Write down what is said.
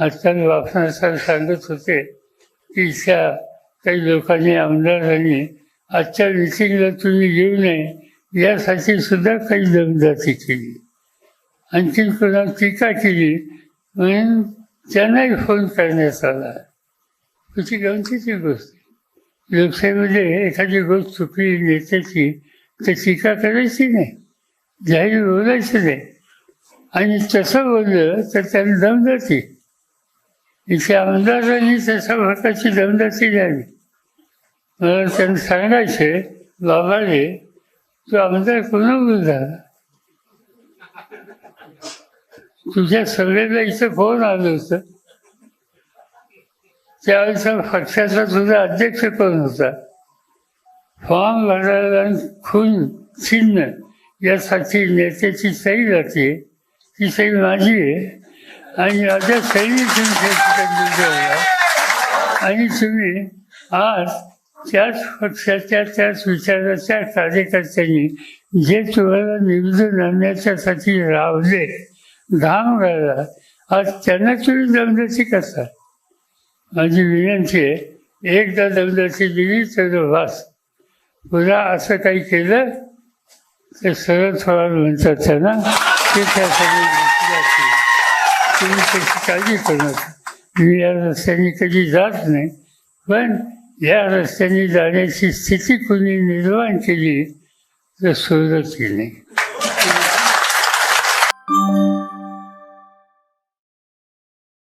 आजकाल वापणार सर सांगत होते. की इथल्या काही लोकांनी आमदारांनी आजच्या मिटिंगला तुम्ही येऊ नये यासाठी सुद्धा काही दमदाटी केली. आणखी कोणा टीका केली म्हणून त्यांनाही फोन करण्यात आला. त्याची गमतीची गोष्ट? आहे. लोकशाहीमध्ये एखादी गोष्ट चुकली नेत्याची तर टीका करायची नाही. जाहीर बोलायची नाही. आणि तसं बोललं तर त्याला दमदाटी. इथे आमदारांनी त्याच्या प्रकारची दमदाची द्यावी मला त्यांना सांगायचे बाबाने तू आमदार कोणा बोलला तुझ्या सगळ्याला इथं फोन आलं होतं त्यावेळेचा पक्षाचा तुझा अध्यक्ष कोण होता फॉर्म भरायला आणि खून चिन्ह यासाठी नेत्याची सही जाते ती सही माझी आहे आणि माझ्या सही तुम्ही आणि तुम्ही आज त्याच पक्षाच्या त्याच विचाराच्या कार्यकर्त्यांनी जे तुम्हाला निवडून आणण्याच्यासाठी रावले घाम राहिला आज त्यांना तुम्ही दमदाची करता. माझी विनंती आहे एकदा दमदाची दिली तर वास पुन्हा असं काही केलं तर सरळ थोडा म्हणतात त्यांना ते त्यासाठी तुम्ही त्याची काळजी करू नका मी या रस्त्याने कधी जात नाही. पण या रस्त्याने जाण्याची स्थिती कोणी निर्माण केली तर सोडत नाही